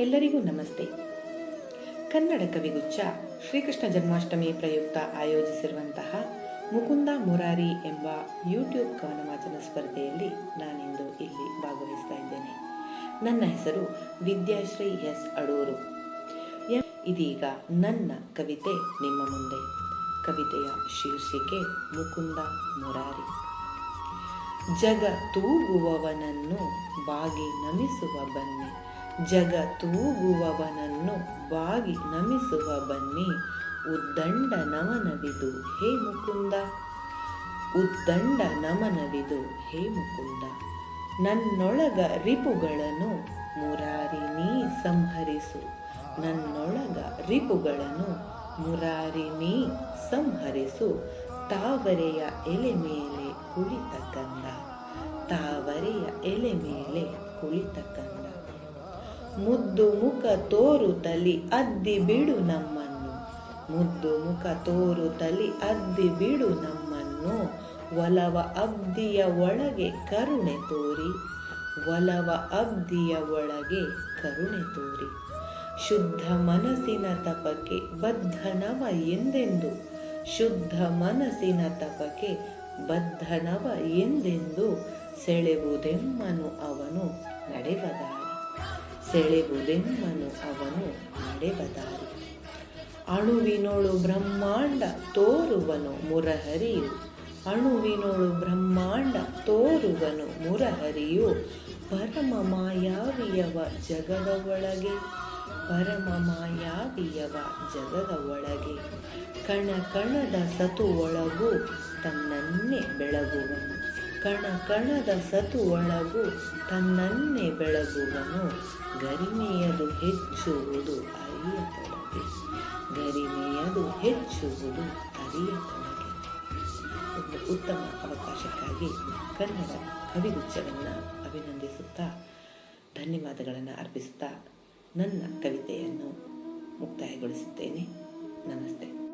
ಎಲ್ಲರಿಗೂ ನಮಸ್ತೆ. ಕನ್ನಡ ಕವಿಗುಚ್ಛ ಶ್ರೀಕೃಷ್ಣ ಜನ್ಮಾಷ್ಟಮಿ ಪ್ರಯುಕ್ತ ಆಯೋಜಿಸಿರುವಂತಹ ಮುಕುಂದ ಮುರಾರಿ ಎಂಬ ಯೂಟ್ಯೂಬ್ ಕವನ ವಾಚನ ಸ್ಪರ್ಧೆಯಲ್ಲಿ ನಾನಿಂದು ಇಲ್ಲಿ ಭಾಗವಹಿಸ್ತಾ ಇದ್ದೇನೆ. ನನ್ನ ಹೆಸರು ವಿದ್ಯಾಶ್ರೀ ಎಸ್ ಅಡೂರು. ಇದೀಗ ನನ್ನ ಕವಿತೆ ನಿಮ್ಮ ಮುಂದೆ. ಕವಿತೆಯ ಶೀರ್ಷಿಕೆ ಮುಕುಂದ ಮುರಾರಿ. ಜಗ ತೂಗುವವನನ್ನು ಬಾಗಿ ನಮಿಸುವ ಬನ್ನಿ. ಜಗ ತೂಗುವವನನ್ನು ಬಾಗಿ ನಮಿಸುವ ಬನ್ನಿ ಉದ್ದಂಡ ನಮನವಿದು ಹೇ ಮುಕುಂದ. ಉದ್ದಂಡ ನಮನವಿದು ಹೇ ಮುಕುಂದ. ನನ್ನೊಳಗ ರಿಪುಗಳನ್ನು ಮುರಾರಿ ನೀ ಸಂಹರಿಸು. ನನ್ನೊಳಗ ರಿಪುಗಳನ್ನು ಮುರಾರಿ ನೀ ಸಂಹರಿಸು. ತಾವರೆಯ ಎಲೆ ಮೇಲೆ ಕುಳಿತ ಕಂದ. ತಾವರೆಯ ಎಲೆ ಮೇಲೆ ಕುಳಿತ ಮುದ್ದು ಮುಖ ತೋರುತ್ತಲಿ, ಅದ್ದಿ ಬಿಡು ನಮ್ಮನ್ನು. ಮುದ್ದು ಮುಖ ತೋರುತ್ತಲಿ, ಅದ್ದಿ ಬಿಡು ನಮ್ಮನ್ನು. ಒಲವ ಅಬ್ದಿಯ ಒಳಗೆ ಕರುಣೆ ತೋರಿ. ಒಲವ ಅಬ್ದಿಯ ಒಳಗೆ ಕರುಣೆ ತೋರಿ. ಶುದ್ಧ ಮನಸ್ಸಿನ ತಪಕ್ಕೆ ಬದ್ಧನವ ಎಂದೆಂದು? ಶುದ್ಧ ಮನಸ್ಸಿನ ತಪಕ್ಕೆ ಬದ್ಧನವ ಎಂದೆಂದು? ಸೆಳೆವುದೆಮ್ಮನು ಅವನು ಸೆಳೆವುದೆಮ್ಮನು ಅವನು ನಡೆವ ದಾರಿ ಅಣುವಿನೋಳು ಬ್ರಹ್ಮಾಂಡ ತೋರುವನು ಮುರಹರಿಯು. ಅಣುವಿನೋಳು ಬ್ರಹ್ಮಾಂಡ ತೋರುವನು ಮುರಹರಿಯು. ಪರಮ ಮಾಯಾವಿಯವ ಜಗದ ಒಳಗೆ ಪರಮ ಮಾಯಾವಿಯವ ಜಗದ ಒಳಗೆ ಕಣ ಕಣದ ಸತು ಒಳಗೂ ತನ್ನನ್ನೇ ಬೆಳಗುವನು. ಕಣ ಕಣದ ಸತು ಒಳಗು, ತನ್ನನ್ನೇ ಬೆಳಗುವನು. ಗರಿಮೆಯದು ಹೆಚ್ಚುವುದು ಅರಿಯತೊಡಗೆ. ಗರಿಮೆಯದು ಹೆಚ್ಚುವುದು ಅರಿಯತೊಡಗೆ. ಒಂದು ಉತ್ತಮ ಅವಕಾಶಕ್ಕಾಗಿ ಕನ್ನಡ ಕವಿಗುಚ್ಛವನ್ನು ಅಭಿನಂದಿಸುತ್ತಾ, ಧನ್ಯವಾದಗಳನ್ನು ಅರ್ಪಿಸುತ್ತಾ ನನ್ನ ಕವಿತೆಯನ್ನು ಮುಕ್ತಾಯಗೊಳಿಸುತ್ತೇನೆ. ನಮಸ್ತೆ.